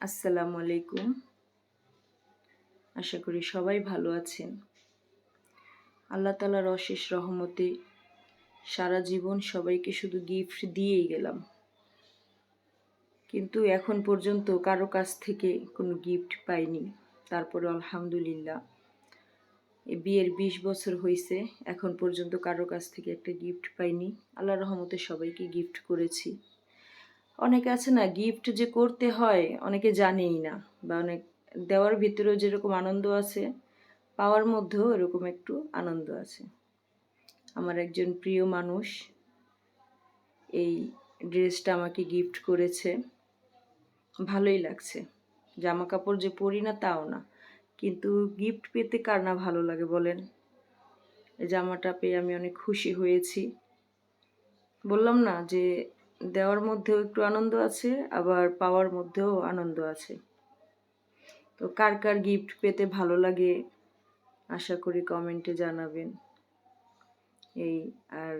আসসালামু আলাইকুম। আশা করি সবাই ভালো আছেন। আল্লাহ তালার অশেষ রহমতে সারা জীবন সবাইকে শুধু গিফট দিয়েই গেলাম। কিন্তু এখন পর্যন্ত কারও কাছ থেকে কোনো গিফট পাইনি। তারপরে আলহামদুলিল্লাহ বিয়ের বিশ বছর হয়েছে এখন পর্যন্ত কারও কাছ থেকে একটা গিফট পাইনি। আল্লাহ রহমতে সবাইকে গিফট করেছি। অনেকে আছে না গিফট যে করতে হয়, অনেকে জানেই না বা অনেক, দেওয়ার ভিতরেও যেরকম আনন্দ আছে, পাওয়ার মধ্যেও এরকম একটু আনন্দ আছে। আমার একজন প্রিয় মানুষ এই ড্রেসটা আমাকে গিফট করেছে। ভালোই লাগছে। জামা কাপড় যে পরি না তাও না, কিন্তু গিফট পেতে কার না ভালো লাগে বলেন? জামাটা পেয়ে আমি অনেক খুশি হয়েছি। বললাম না যে দেওয়ার মধ্যেও একটু আনন্দ আছে, আবার পাওয়ার মধ্যেও আনন্দ আছে। তো কার কার গিফট পেতে ভালো লাগে, আশা করি কমেন্টে জানাবেন। এই আর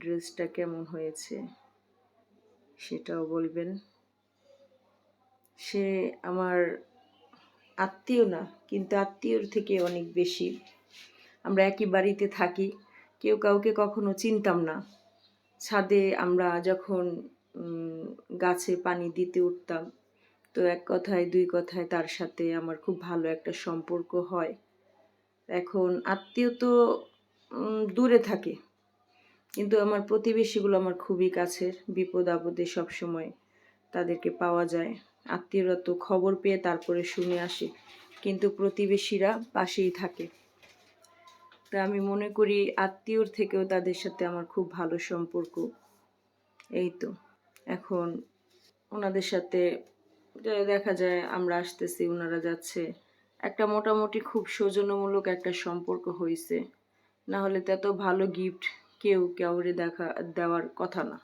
ড্রেসটা কেমন হয়েছে, সেটাও বলবেন। সে আমার আত্মীয় না, কিন্তু আত্মীয়র থেকে অনেক বেশি। আমরা একই বাড়িতে থাকি, কেউ কাউকে কখনো চিনতাম না। ছাদে আমরা যখন গাছে পানি দিতে উঠতাম, তো এক কথায় দুই কথায় তার সাথে আমার খুব ভালো একটা সম্পর্ক হয়। এখন আত্মীয় তো দূরে থাকে, কিন্তু আমার প্রতিবেশীগুলো আমার খুবই কাছের, বিপদ আপদে সবসময় তাদেরকে পাওয়া যায়। আত্মীয়রা তো খবর পেয়ে তারপরে শুনে আসে, কিন্তু প্রতিবেশীরা পাশেই থাকে। তা আমি মনে করি আত্মীয়র থেকেও তাদের সাথে আমার খুব ভালো সম্পর্ক। এই তো। এখন ওনাদের সাথে দেখা যায় আমরা আসতেছি ওনারা যাচ্ছে। একটা মোটামুটি খুব সৌজন্যমূলক একটা সম্পর্ক হয়েছে না হলে তো এত ভালো গিফট কেউ কাউরে দেখা, দেওয়ার কথা না।